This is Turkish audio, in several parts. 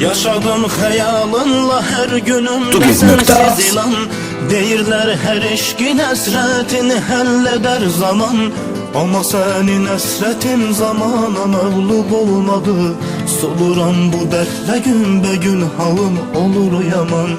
Yaşadım günümdə Tugez nöqtə az. sənsiz ilan. Deyirlər hər eşqin həsrətini həll edər zaman. Amma sənin həsrətin zamana məğlub olmadı. Soluram bu dərdlə günbəgün halım olur yaman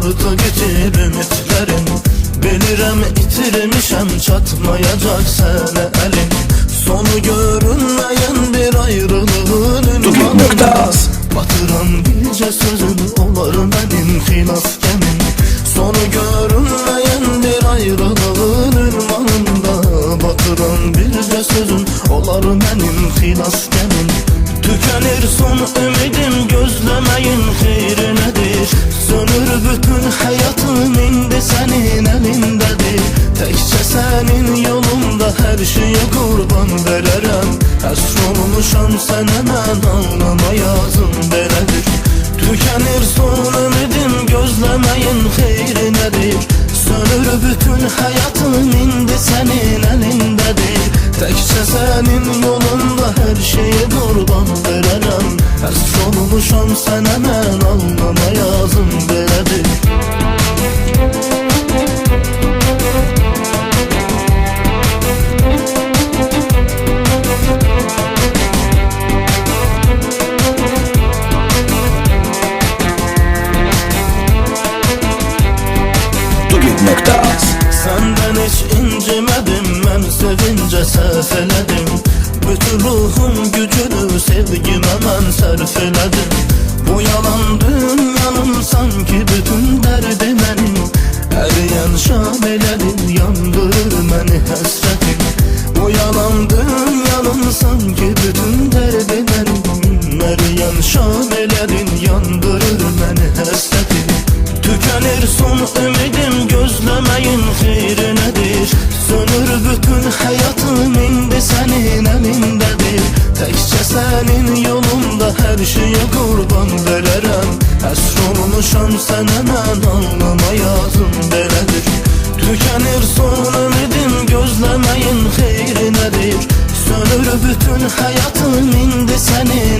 ardı geçir ümitlərim Bilirəm itirmişəm, çatmayacaq sənə əlim Sonu görünməyən bir ayrılığın ünvanında. Batıran bircə sözün olar mənim xilas gəmim Sonu görünməyən bir ayrılığın ünvanında Batıran bircə sözün olar mənim xilas gəmim Tükenir son ümidim gözlemeyin xeyri nedir? Sönür bütün hayatım indi senin elindedir. Tekçe senin yolunda her şeye kurban vererem. Əsr olmuşam sənə mən ağlama yazım belədir Tükenir son ümidim gözlemeyin xeyri nedir? Sönür bütün hayatım indi senin elindedir Tekçe senin yolunda her şeye kurban vererem Əsr olmuşam sənə mən ağlama yazım belədir eledim Bütün ruhum gücünü sevgime ben sarf Bu yalan dünyanın sanki bütün derdi benim. Eriyen şamelerin yandırır beni hasretim. Bu yalan dünyanın sanki bütün derdi benim. Eriyen şamelerin yandırır beni hasretim. Tükenir son ümidim senin yolunda her şeye kurban vererem Əsr olmuşam sənə mən ağlama yazım belədir Tükenir son ümidim gözlemeyin xeyri nedir? Sönür bütün hayatım indi senin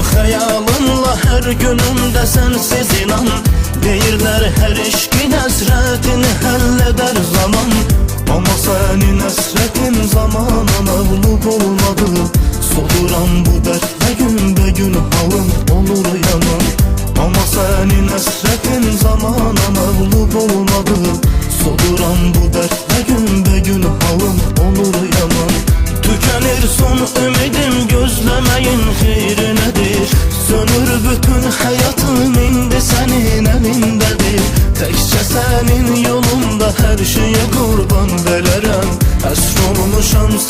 Yaşadım xəyalınla hər günümdə sənsiz inan. Deyirlər hər eşqin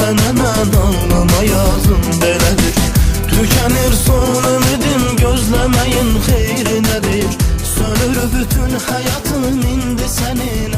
sənə mən ağlama yazım belədir Tükenir son ümidim gözlemeyin xeyri nedir? Sönür bütün hayatım indi senin